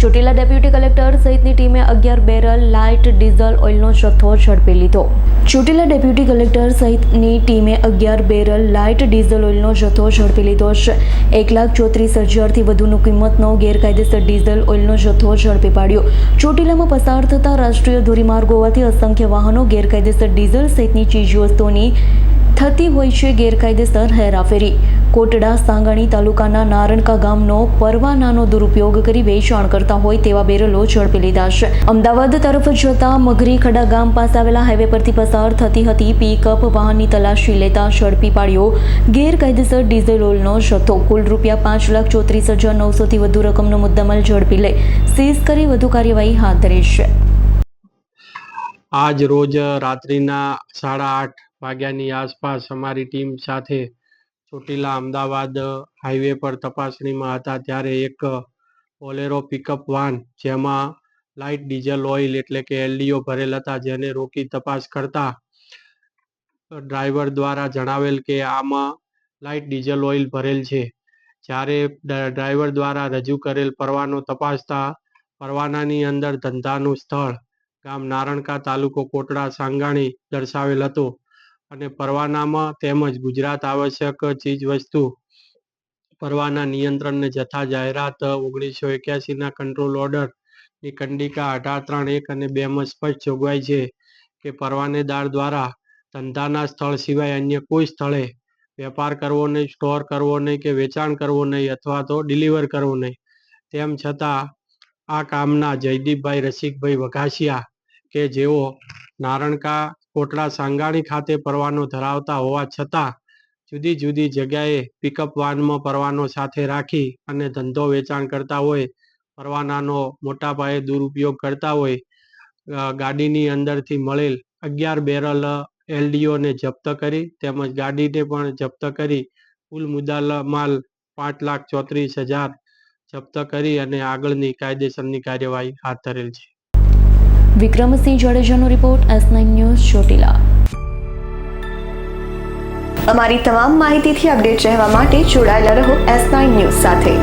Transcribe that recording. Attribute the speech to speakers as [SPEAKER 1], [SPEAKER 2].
[SPEAKER 1] Chotila deputy collector સહિતની ટીમે અગિયાર બેરલ લાઇટ ડીઝલ ઓઇલનો જથ્થો ઝડપી લીધો. ચોટીલા ડેપ્યુટી કલેક્ટર સહિતની ટીમે અગિયાર બેરલ લાઇટ ડીઝલ ઓઇલનો જથ્થો ઝડપી લીધો છે. એક લાખ ચોત્રીસ હજારથી વધુની કિંમતનો ગેરકાયદેસર ડીઝલ ઓઇલનો જથ્થો ઝડપી પાડ્યો. ચોટીલામાં પસાર થતા રાષ્ટ્રીય ધોરીમાર્ગો હોવાથી અસંખ્ય વાહનો ગેરકાયદેસર ડીઝલ સહિતની ચીજવસ્તુઓની થતી હોય છે ગેરકાયદેસર હેરાફેરી. કોટડા, સાંગાણી તાલુકાના નારણકા ગામનો પરવાનાનો દુરુપયોગ કરી વેચાણ કરતા હોય તેવા બેરલો ઝડપી લીધા છે. અમદાવાદ તરફ જતા મઘરી ખડા ગામ પાસે આવેલા હાઈવે પરથી પસાર થતી હતી પિકઅપ વાહનની તલાશી લેતા ઝડપી પાડ્યો ગેરકાયદેસર ડીઝલ ઓઇલનો જથ્થો. કુલ રૂપિયા પાંચ લાખ ચોત્રીસ હજાર નવસોથી વધુ રકમનો મુદ્દામાલ ઝડપી લઈ સીઝ કરી વધુ કાર્યવાહી હાથ ધરી છે.
[SPEAKER 2] આજ રોજ રાત્રિના સાડા આઠ વાગ્યાની આસપાસ અમારી ટીમ સાથે ચોટીલા અમદાવાદ હાઈવે પર તપાસણીમાં હતા. ત્યારે એક બોલેરો પિકઅપ વાન, જેમાં લાઇટ ડીઝલ ઓઇલ એટલે કે એલડીઓ ભરેલ હતા, જેને રોકી તપાસ કરતા ડ્રાઈવર દ્વારા જણાવેલ કે આમાં લાઇટ ડીઝલ ઓઇલ ભરેલ છે. જ્યારે ડ્રાઈવર દ્વારા રજૂ કરેલ પરવાનો તપાસતા પરવાનાની અંદર ધંધાનું સ્થળ ગામ નારણકા તાલુકો કોટડા, સાંગાણી દર્શાવેલ હતું. અને પરવાનામાં તેમજ ગુજરાત આવશ્યક ચીજ વસ્તુ પરવાના નિયંત્રણને જથ્થા જાહેરાત ઓગણીસો એક્યાસીના કંટ્રોલ ઓર્ડરની કંડિકા અઢાર ત્રણ એક અને બે માં સ્પષ્ટ જોગવાઈ છે કે પરવાનેદાર દ્વારા ધંધાના સ્થળ સિવાય અન્ય કોઈ સ્થળે વેપાર કરવો નહીં સ્ટોર કરવો નહીં કે વેચાણ કરવો નહીં અથવા તો ડિલિવર કરવું નહીં. તેમ છતાં આ કામના જયદીપભાઈ રસિકભાઈ વઘાસિયા કે જેઓ નારણકા કોટડા સાંગાણી ખાતે પરવાનો ધરાવતા હોવા છતાં જુદી જુદી જગ્યાએ પિકઅપ વાનમાં પરવાનો સાથે રાખી અને ધંધો વેચાણ કરતા હોય, પરવાનાનો મોટા પાયે દુરુપયોગ કરતા હોય ગાડીની અંદરથી મળેલ અગિયાર બેરલ એલડીઓને જપ્ત કરી તેમજ ગાડીને પણ જપ્ત કરી કુલ મુદ્દાલ માલ પાંચ લાખ ચોત્રીસ હજાર જપ્ત કરી અને આગળની કાયદેસરની કાર્યવાહી હાથ ધરેલ છે.
[SPEAKER 1] Vikramsinh જાડેજાનો report S nine news Chotila.
[SPEAKER 3] અમારી તમામ માહિતીથી અપડેટ રહેવા માટે જોડાયેલા રહો એસ નાઇન ન્યૂઝ સાથે.